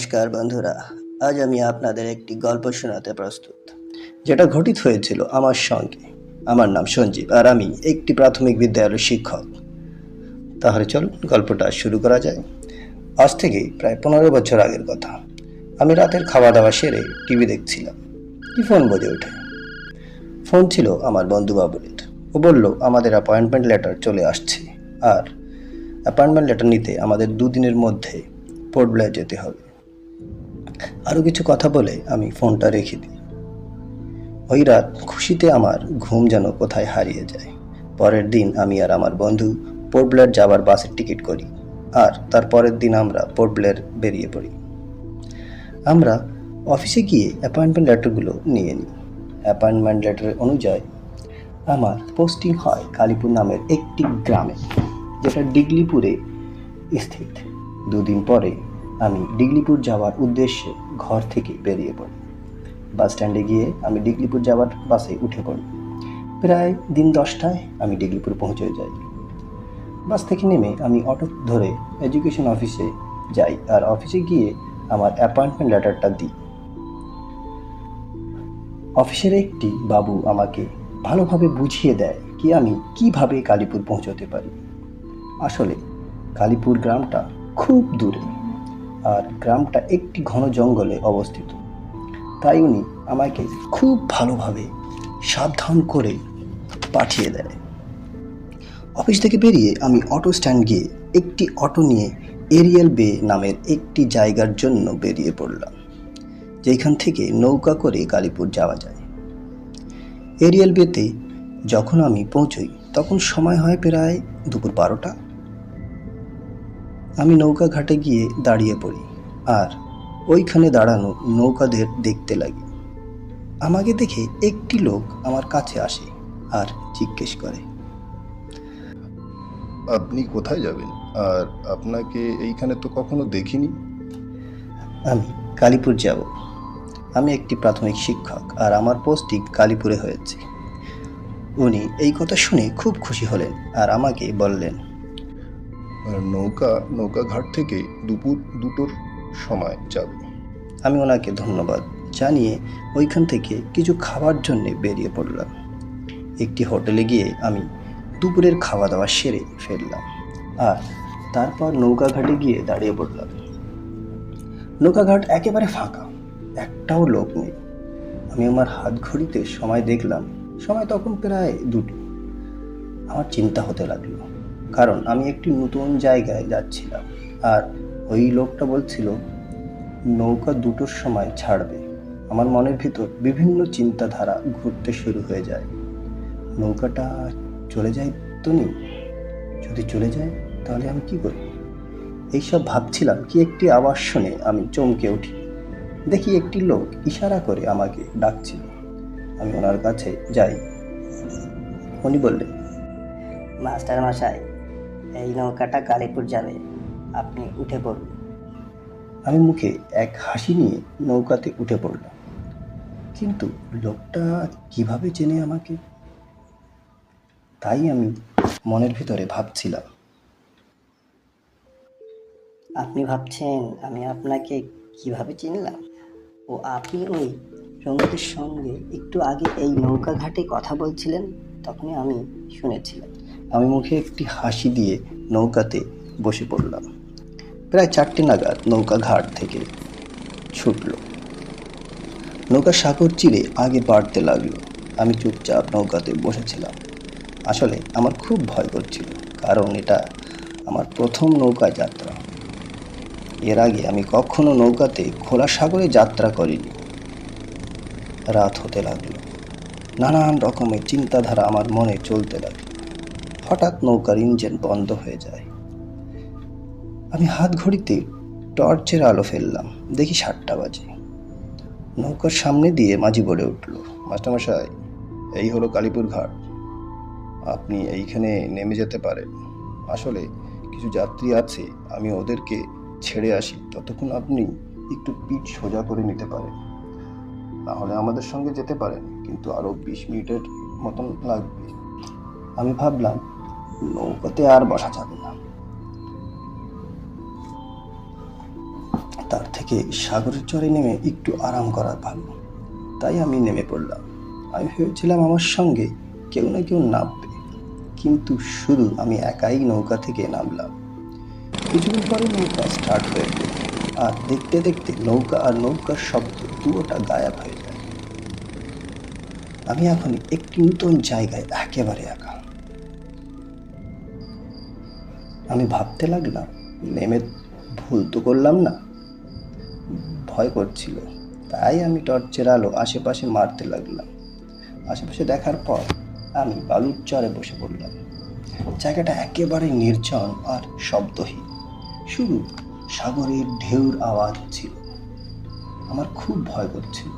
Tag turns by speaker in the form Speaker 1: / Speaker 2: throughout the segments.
Speaker 1: নমস্কার বন্ধুরা, আজ আমি আপনাদের একটি গল্প শোনাতে প্রস্তুত, যেটা ঘটিত হয়েছিল আমার সঙ্গে। আমার নাম সঞ্জীব আর আমি একটি প্রাথমিক বিদ্যালয়ের শিক্ষক। তাহলে চলুন গল্পটা শুরু করা যায়। আজ থেকে প্রায় পনেরো বছর আগের কথা। আমি রাতের খাওয়া দাওয়া সেরে টিভি দেখছিলাম। কি ফোন বেজে ওঠে? ফোন ছিল আমার বন্ধু বাবুলের ও বলল, আমাদের অ্যাপয়েন্টমেন্ট লেটার চলে আসছে আর অ্যাপয়েন্টমেন্ট লেটার নিতে আমাদের দুদিনের মধ্যে পোর্ট ব্লেয়ার যেতে হবে। আরও কিছু কথা বলে আমি ফোনটা রেখে দিই। ওই রাত খুশিতে আমার ঘুম যেন কোথায় হারিয়ে যায়। পরের দিন আমি আর আমার বন্ধু পোর্ট ব্লেয়ার যাওয়ার বাসের টিকিট করি আর তার পরের দিন আমরা পোর্ট ব্লেয়ার বেরিয়ে পড়ি। আমরা অফিসে গিয়ে অ্যাপয়েন্টমেন্ট লেটারগুলো নিয়ে নিই। অ্যাপয়েন্টমেন্ট লেটার অনুযায়ী আমার পোস্টিং হয় কালীপুর নামের একটি গ্রামে, যেটা ডিগলিপুরে স্থিত। দুদিন পরে আমি ডিগলিপুর যাওয়ার উদ্দেশ্যে ঘর থেকে বেরিয়ে পড়ি। বাস স্ট্যান্ডে গিয়ে আমি ডিগলিপুর যাওয়ার বাসে উঠে পড়ি। প্রায় দিন দশটায় আমি ডিগলিপুর পৌঁছে যাই। বাস থেকে নেমে আমি অটো ধরে এডুকেশন অফিসে যাই আর অফিসে গিয়ে আমার অ্যাপয়েন্টমেন্ট লেটারটা দিই। অফিসের একটি বাবু আমাকে ভালোভাবে বুঝিয়ে দেয় কি আমি কীভাবে কালীপুর পৌঁছতে পারি। আসলে কালীপুর গ্রামটা খুব দূরে। আর গ্রামটা একটি ঘন জঙ্গলে অবস্থিত। তাই উনি আমাকে খুব ভালোভাবে সাবধান করে পাঠিয়ে দেয়। অফিস থেকে বেরিয়ে আমি অটো স্ট্যান্ড গিয়ে একটি অটো নিয়ে এরিয়াল বে নামের একটি জায়গার জন্য বেরিয়ে পড়লাম, যেখান থেকে নৌকা করে কালীপুর যাওয়া যায়। এরিয়াল বেতে যখন আমি পৌঁছই, তখন সময় হয় প্রায় দুপুর বারোটা। আমি নৌকা ঘাটে গিয়ে দাঁড়িয়ে পড়ি আর ওইখানে দাঁড়ানো নৌকাদের দেখতে লাগি। আমাকে দেখে একটি লোক আমার কাছে আসে আর জিজ্ঞেস করে।
Speaker 2: আপনি কোথায় যাবেন? আর আপনাকে এইখানে তো কখনো দেখিনি?
Speaker 1: আমি কালীপুর যাব। আমি একটি প্রাথমিক শিক্ষক আর আমার পোস্টিং কালীপুরে হয়েছে। উনি এই কথা শুনে খুব খুশি হলেন আর আমাকে বললেন
Speaker 2: নৌকা নৌকা ঘাট থেকে দুপুর দুটোর সময় যাবে।
Speaker 1: আমি ওনাকে ধন্যবাদ জানিয়ে ওইখান থেকে কিছু খাবার জন্য বেরিয়ে পড়লাম। একটি হোটেলে গিয়ে আমি দুপুরের খাওয়া দাওয়া সেরে ফেললাম আর তারপর নৌকাঘাটে গিয়ে দাঁড়িয়ে পড়লাম। নৌকাঘাট একেবারে ফাঁকা, একটাও লোক নেই। আমি আমার হাত ঘড়িতে সময় দেখলাম, সময় তখন প্রায় দুটো। আমার চিন্তা হতে লাগল কারণ আমি একটি নতুন জায়গায় যাচ্ছিলাম। আর ওই লোকটা বলছিল, নৌকা দুটোর সময় ছাড়বে। আমার মনের ভিতর বিভিন্ন চিন্তাধারা ঘুরতে শুরু হয়ে যায়। নৌকাটা চলে যায় তো নেই যদি চলে যায়, তাহলে আমি কি করি এইসব ভাবছিলাম কি একটি আওয়াজ শুনে আমি চমকে উঠি। দেখি একটি লোক ইশারা করে আমাকে ডাকছিল। আমি ওনার কাছে যাই। উনি বললেন
Speaker 3: মাস্টার মশাই এই নৌকাটা কালীপুর যাবে। আপনি উঠে পড়ুন।
Speaker 1: আমি মুখে এক হাসি নিয়ে নৌকাতে উঠে পড়লাম। কিন্তু লোকটা কীভাবে চেনে আমাকে? তাই আমি মনের ভিতরে ভাবছিলাম।
Speaker 3: আপনি ভাবছেন আমি আপনাকে কীভাবে চিনলাম? ও আপনি ওই রঙ্গের সঙ্গে একটু আগে এই নৌকা ঘাটে কথা বলছিলেন তখনই আমি শুনেছিলাম।
Speaker 1: আমি মুখে একটি হাসি দিয়ে নৌকাতে বসে পড়লাম। প্রায় চারটে নাগাদ নৌকা ঘাট থেকে ছুটল। নৌকা সাগর চিরে আগে বাড়তে লাগল। আমি চুপচাপ নৌকাতে বসেছিলাম। আসলে আমার খুব ভয় করছিল, কারণ এটা আমার প্রথম নৌকা যাত্রা। এর আগে আমি কখনো নৌকাতে খোলা সাগরে যাত্রা করিনি। রাত হতে লাগল। নানান রকমের চিন্তাধারা আমার মনে চলতে লাগল। হঠাৎ নৌকার ইঞ্জিন বন্ধ হয়ে যায়। আমি হাত ঘড়িতে টর্চের আলো ফেললাম। দেখি সাতটা বাজে। নৌকার সামনে দিয়ে মাঝি বলে উঠল,
Speaker 2: মাস্টারমশাই, এই হলো কালীপুর ঘাট। আপনি এইখানে নেমে যেতে পারেন। আসলে কিছু যাত্রী আছে, আমি ওদেরকে ছেড়ে আসি। ততক্ষণ আপনি একটু পিঠ সোজা করে নিতে পারেন। তাহলে আমাদের সঙ্গে যেতে পারেন, কিন্তু আরও বিশ মিনিটের মতন লাগবে।
Speaker 1: আমি ভাবলাম নৌকাতে আর বসা যাবে না। তার থেকে সাগরের চরে নেমে একটু আরাম করার ভালো। তাই আমি নেমে পড়লাম। আমি ভেবেছিলাম আমার সঙ্গে কেউ না কেউ নামবে। কিন্তু শুধু আমি একাই নৌকা থেকে নামলাম। কিছুদিন পরে নৌকা স্টার্ট হয়ে গেল। আর দেখতে দেখতে নৌকা আর নৌকার শব্দ পুরোটা গায়াব হয়ে যায়। আমি এখন একটি নতুন জায়গায় একেবারে একা। আমি ভাবতে লাগলাম, নেমে ভুল তো করলাম না। ভয় করছিল, তাই আমি টর্চের আলো আশেপাশে মারতে লাগলাম। আশেপাশে দেখার পর আমি বালুর চরে বসে পড়লাম। জায়গাটা একেবারে নির্জন আর শব্দহীন। শুধু সাগরের ঢেউর আওয়াজ ছিল। আমার খুব ভয় করছিল।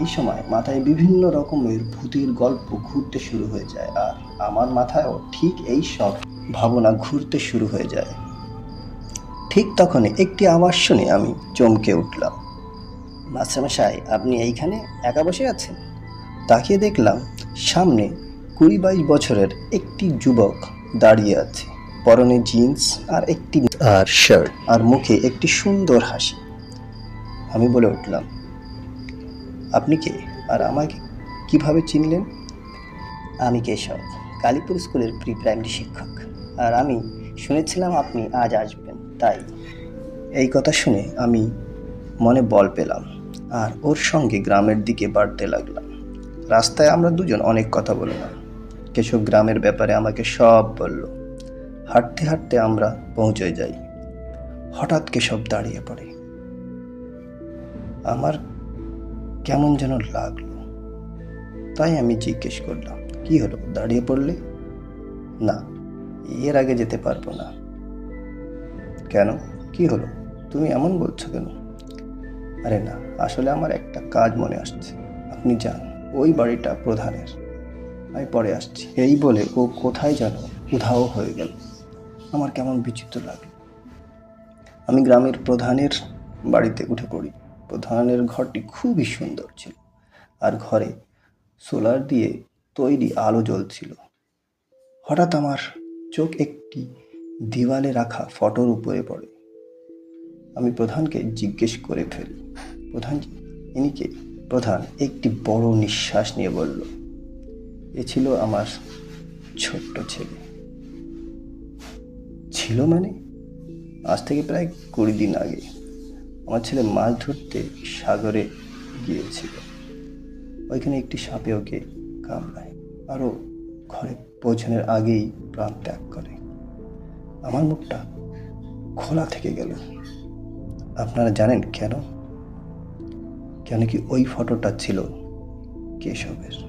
Speaker 1: এই সময় মাথায় বিভিন্ন রকমের ভূতের গল্প ঘুরতে শুরু হয়ে যায়, আর আমার মাথায়ও ঠিক এই সব ভাবনা ঘুরতে শুরু হয়ে যায়। ঠিক তখনই একটি আওয়াজ শুনে আমি চমকে উঠলাম। মাস্টারমশাই, আপনি এইখানে একা বসে আছেন? তাকিয়ে দেখলাম সামনে কুড়ি বাইশ বছরের একটি যুবক দাঁড়িয়ে আছে। পরনে জিন্স আর একটি আর শার্ট আর মুখে একটি সুন্দর হাসি। আমি বলে উঠলাম, আপনি কে? আর আমাকে কীভাবে চিনলেন? আমি কেশব, কালীপুর স্কুলের প্রি প্রাইমারি শিক্ষক। আর আমি শুনেছিলাম আপনি আজ আসবেন, তাই এই কথা শুনে আমি মনে বল পেলাম আর ওর সঙ্গে গ্রামের দিকে বাড়তে লাগলাম। রাস্তায় আমরা দুজন অনেক কথা বললাম। কেশব গ্রামের ব্যাপারে আমাকে সব বলল। হাঁটতে হাঁটতে আমরা পৌঁছে যাই। হঠাৎ কেশব দাঁড়িয়ে পড়ে। আমার কেমন যেন লাগল। তাই আমি জিজ্ঞেস করলাম, কি হলো? দাঁড়িয়ে পড়লে? না এর আগে যেতে পারব না। কেন? কি হলো? তুমি এমন বলছো কেন? আরে না, আসলে আমার একটা কাজ মনে আসছে। আপনি যান, ওই বাড়িটা প্রধানের। আমি পরে আসছি। এই বলে ও কোথায় যেন উধাও হয়ে গেল। আমার কেমন বিচিত্র লাগল আমি গ্রামের প্রধানের বাড়িতে উঠে পড়ি। প্রধানের ঘরটি খুবই সুন্দর ছিল। আর ঘরে সোলার দিয়ে তৈরি আলো জ্বলছিল। হঠাৎ আমার চোখ একটি দেওয়ালে রাখা ফটোর উপরে পড়ে। আমি প্রধানকে জিজ্ঞেস করে ফেলি। প্রধান ইনি কে? প্রধান একটি বড় নিঃশ্বাস নিয়ে বলল, এ ছিল আমার ছোট্ট ছেলে। ছিল মানে? আজ থেকে প্রায় কুড়ি দিন আগে। আমার ছেলে মাছ ধরতে সাগরে গিয়েছিল। ওইখানে একটি সাপে ওকে কামড়ায়। আরও ঘরে পৌঁছানোর আগেই প্রাণ ত্যাগ করে। আমার মুখটা খোলা থেকে গেল। আপনারা জানেন কেন? কেন কি ওই ফটোটা ছিল কেশবের?